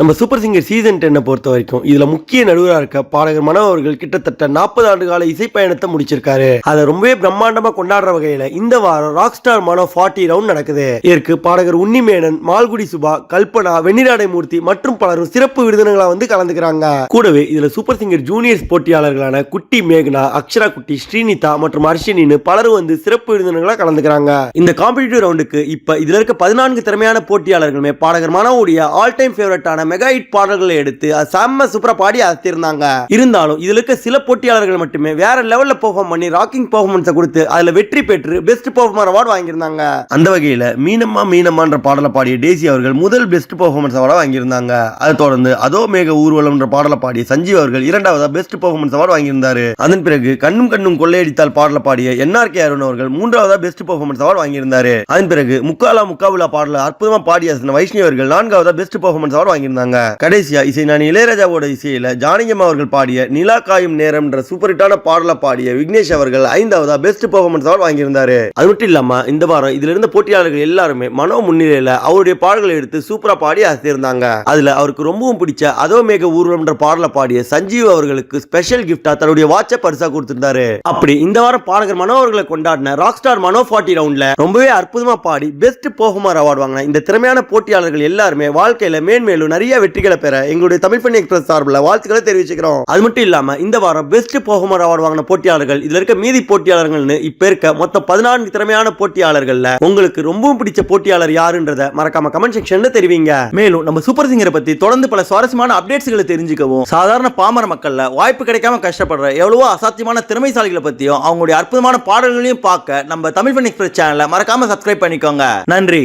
நம்ம super singer season டென்னை பொறுத்த வரைக்கும் இதுல முக்கிய நடுவராக இருக்க பாடகர் மனோ அவர்கள் கிட்டத்தட்ட நாற்பது ஆண்டு கால இசை பயணத்தை முடிச்சிருக்காரு. அதை ரொம்பவே பிரம்மாண்டமா கொண்டாடுற வகையில இந்த வாரம் rock star Mano forty round நடக்குது. இதற்கு பாடகர் உன்னிமேனன் மால்குடி சுபா கல்பனா வெண்ணிராடை மூர்த்தி மற்றும் பலரும் சிறப்பு விருந்தினர்களா வந்து கலந்துக்கிறாங்க. கூடவே இதுல சூப்பர் சிங்கர் ஜூனியர்ஸ் போட்டியாளர்களான குட்டி மேகனா அக்ஷரா குட்டி ஸ்ரீனிதா மற்றும் அர்ஷினின்னு பலரும் வந்து சிறப்பு விருந்தினர்களா கலந்துக்கிறாங்க. இந்த காம்படிட்டிவ் ரவுண்டுக்கு இப்ப இதுல இருக்க பதினான்கு திறமையான போட்டியாளர்களுமே பாடகர் மனோவுடைய ஆல் டைம் ஃபேவரட்டான மெகா ஹிட் பாடல்களை எடுத்து அது செம்ம சூப்பரா பாடி அசத்திருந்தாங்க. இருந்தாலும் இதுல இருக்க சில போட்டியாளர்கள் மட்டுமே வேற லெவலில் பெர்ஃபார்ம் பண்ணி ராக்கிங் பெர்ஃபார்மன்ஸை கொடுத்து அதுல வெற்றி பெற்று பெஸ்ட் பெர்ஃபார்மர் அவார்டு வாங்கியிருந்தாங்க. அந்த வகையில மீனம்மா மீனம்மான்ற பாடலை பாடிய டேசி அவர்கள் முதல் பெஸ்ட் பெர்ஃபார்மன்ஸ் அவார்டு வாங்கியிருந்தாங்க. அதை தொடர்ந்து அதோ மேக ஊர்வலம்ன்ற பாடலை பாடிய சஞ்சீவ் அவர்கள் இரண்டாவதா பெஸ்ட் பெர்ஃபார்மன்ஸ் அவார்டு வாங்கியிருந்தாரு. அதன் பிறகு கண்ணும் கண்ணும் கொள்ளையடித்தால் பாடலை பாடிய என்ஆர்கே அருண் அவர்கள் மூன்றாவதா பெஸ்ட் பெர்ஃபார்மன்ஸ் அவார்டு வாங்கியிருந்தாரு. அதன் பிறகு முக்காலா முக்காவுலா பாடல அற்புதமா பாடிய வைஷ்ணவர்கள் அவர்கள் நான்காவதா பெஸ்ட் பெர்ஃபார்மன்ஸ் அவார்டு வாங்கியிருந்தாங்க. கடைசியா இசை நான் இளையராஜாவோட இசையில ஜானகியம் அவர்கள் பாடிய நிலா காயும் நேரம்ன்ற சூப்பர் ஹிட்டான பாடல பாடிய விக்னேஷ் அவர்கள் ஐந்தாவதா பெஸ்ட் பெர்ஃபார்மன்ஸ் அவார்டு வாங்கியிருந்தாரு. அது மட்டும் இல்லாம இந்த வாரம் இதுல இருந்த போட்டியாளர்கள் எல்லாருமே மனோ முன்னிலையில அவருடைய பாடல்களை எடுத்து சூப்பரா பாடி அசத்திருந்தாங்க. அதுல அவருக்கு ரொம்பவும் பிடிச்ச அதோ மேக ஊர்வலம்ன்ற பாடல பாடிய சஞ்சீவ் அவர்களுக்கு ஸ்பெஷல் கிஃப்டா தன்னுடைய வாட்ச பரிசா கொடுத்திருந்தாரு. அப்படி இந்த வாரம் பாடகர் மனோ அவர்களை கொண்டாடின ராக் ஸ்டார் மனோ ஃபார்ட்டி ரவுண்ட்ல ரொம்பவே அற்புதமா பாடி பெஸ்ட் பெர்ஃபார்மர் அவார்டு வாங்கின இந்த திறமையான போட்டியாளர்கள் எல்லாருமே வாழ்க்கையில மேன்மேலும் நிறைய வெற்றிகளை பெற எங்களுடைய தமிழ் பண்ணி எக்ஸ்பிரஸ் சார்பில் வாழ்த்துக்களை தெரிவிச்சுக்கிறோம். அது மட்டும் இல்லாம இந்த வாரம் பெஸ்ட் பர்ஃபார்மர் அவார்டு வாங்கின போட்டியாளர்கள் இதுல இருக்க மீதி போட்டியாளர்கள்னு இப்ப இருக்க மொத்தம் பதினான்கு திறமையான போட்டியாளர்கள்ல உங்களுக்கு ரொம்பவும் பிடிச்ச போட்டியாளர் யாருன்றத மறக்காம கமெண்ட் செக்ஷன்ல தெரிவிங்க. மேலும் நம்ம சூப்பர் சிங்கரை பத்தி தொடர்ந்து பல சுவாரஸ்யமான அப்டேட்ஸ்களை தெரிஞ்சுக்கவும். சாதாரண பாமர மக்கள்ல வாய்ப்பு கிடைக்காம கஷ்டப்படுற எவ்வளவோ அசாத்தியமான திறமைசாலிகளை பத்தியும் அவங்களுடைய அற்புதமான பாடல்களையும் பார்க்க நம்ம தமிழ் பண்ணி எக்ஸ்பிரஸ் சேனலை மறக்காம சப்ஸ்கிரைப் பண்ணிக்கோங்க. நன்றி.